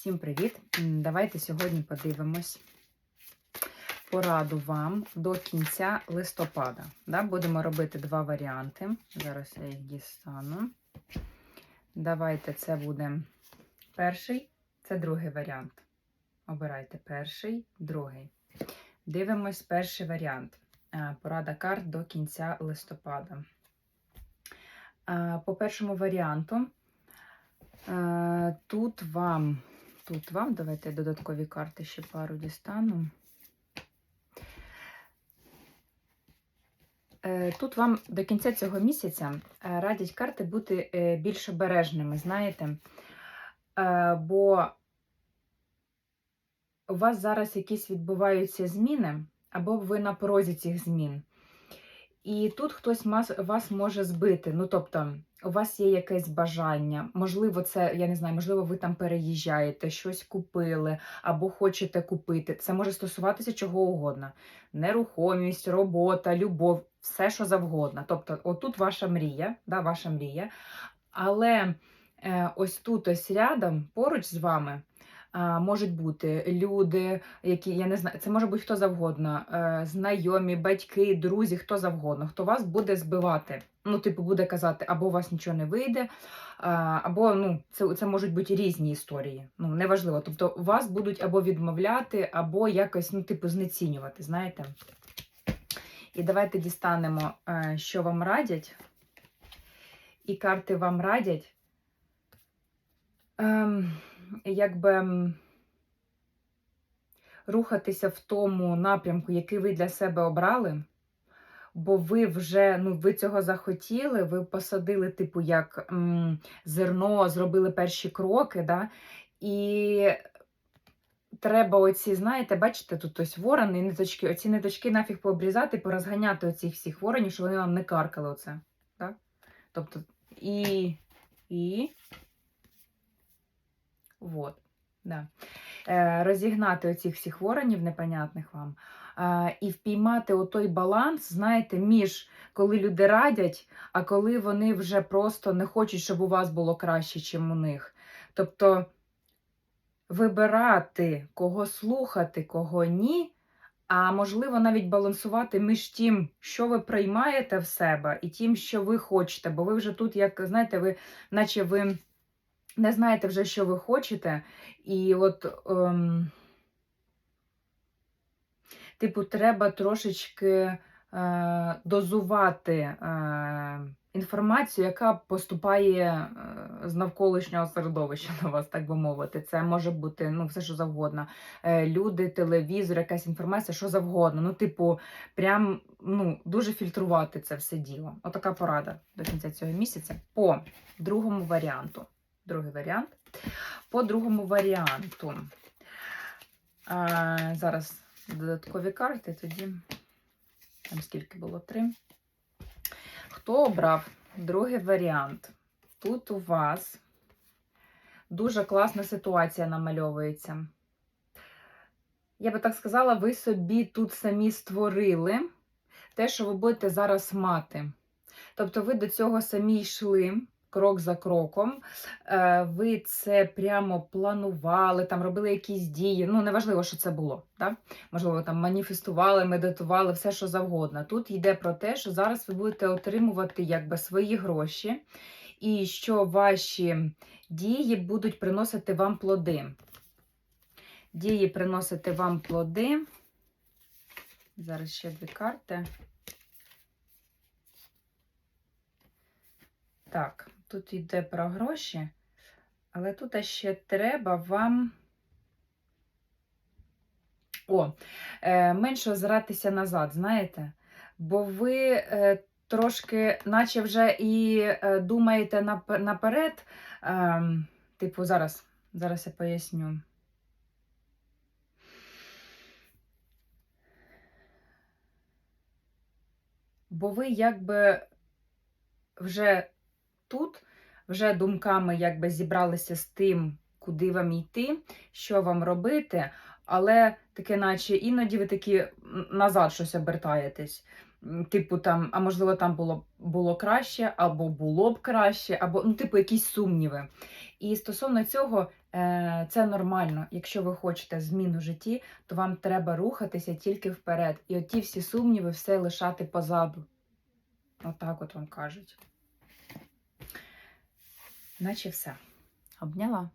Всім привіт! Давайте сьогодні подивимось пораду вам до кінця листопада. Да? Будемо робити два варіанти. Зараз я їх дістану. Давайте це буде перший, це другий варіант. Обирайте перший, другий. Дивимось перший варіант. Е, Порада карт до кінця листопада. Е, По першому варіанту. Е, Тут вам, тут вам, давайте додаткові карти ще пару дістану. Е, Тут вам до кінця цього місяця е, радять карти бути е, більш обережними, знаєте. Бо у вас зараз якісь відбуваються зміни, або ви на порозі цих змін. І тут хтось вас може збити. Ну, тобто, у вас є якесь бажання, можливо, це, я не знаю, можливо, ви там переїжджаєте, щось купили або хочете купити. Це може стосуватися чого угодно: нерухомість, робота, любов, все що завгодно. Тобто, отут ваша мрія, да, ваша мрія. Але е, ось тут, ось рядом, поруч з вами. Можуть бути люди, які я не знаю, це може бути хто завгодно, е, знайомі, батьки, друзі, хто завгодно, хто вас буде збивати. Ну, типу, буде казати, або у вас нічого не вийде, або ну, це, це можуть бути різні історії. Ну, неважливо. Тобто, вас будуть або відмовляти, або якось, ну, типу, знецінювати, знаєте. І давайте дістанемо, е, що вам радять. І карти вам радять. Ем, якби рухатися в тому напрямку, який ви для себе обрали, бо ви вже ну, ви цього захотіли, ви посадили, типу, як м, зерно, зробили перші кроки, да? і треба оці, знаєте, бачите, тут ось ворони ниточки, оці ниточки нафіг пообрізати, порозганяти оцих всіх воронів, щоб вони вам не каркали оце. Так? Тобто, і, і, вот, да. Е, розігнати оцих всіх воронів непонятних вам. Е, і впіймати отой баланс, знаєте, між коли люди радять, а коли вони вже просто не хочуть, щоб у вас було краще, ніж у них. Тобто вибирати, кого слухати, кого ні, а можливо навіть балансувати між тим, що ви приймаєте в себе, і тим, що ви хочете. Бо ви вже тут, як знаєте, ви, наче ви не знаєте вже, що ви хочете, і от. Ем, Типу, треба трошечки е, дозувати е, інформацію, яка поступає е, з навколишнього середовища на вас, так би мовити. Це може бути ну, все, що завгодно. Е, люди, телевізор, якась інформація, що завгодно. Ну, типу, прям ну, дуже фільтрувати це все діло. Отака порада до кінця цього місяця. По другому варіанту. Другий варіант. По другому варіанту. Е, зараз додаткові карти, тоді там скільки було три. Хто обрав другий варіант? Тут у вас дуже класна ситуація намальовується. Я би так сказала, ви собі тут самі створили те, що ви будете зараз мати. Тобто, ви до цього самі йшли. Крок за кроком, Е, ви це прямо планували, там робили якісь дії. Ну, неважливо, що це було. Да? Можливо, там маніфестували, медитували, все що завгодно. Тут йде про те, що зараз ви будете отримувати якби свої гроші, і що ваші дії будуть приносити вам плоди. Дії приносити вам плоди. Зараз ще дві карти. Так, тут йде про гроші, але тут ще треба вам. О, е, менше озиратися назад, знаєте? Бо ви е, трошки, наче вже і е, думаєте наперед. Е, типу, зараз, зараз я поясню. Бо ви якби вже тут, вже думками якби зібралися з тим, куди вам йти, що вам робити, але таке, наче іноді ви такі назад щось обертаєтесь. Типу, там, а можливо, там було, було краще, або було б краще, або, ну, типу, якісь сумніви. І стосовно цього, Е, Це нормально. Якщо ви хочете змін у житті, то вам треба рухатися тільки вперед. І оті всі сумніви все лишати позаду. Отак от вам кажуть. Наче все. Обняла.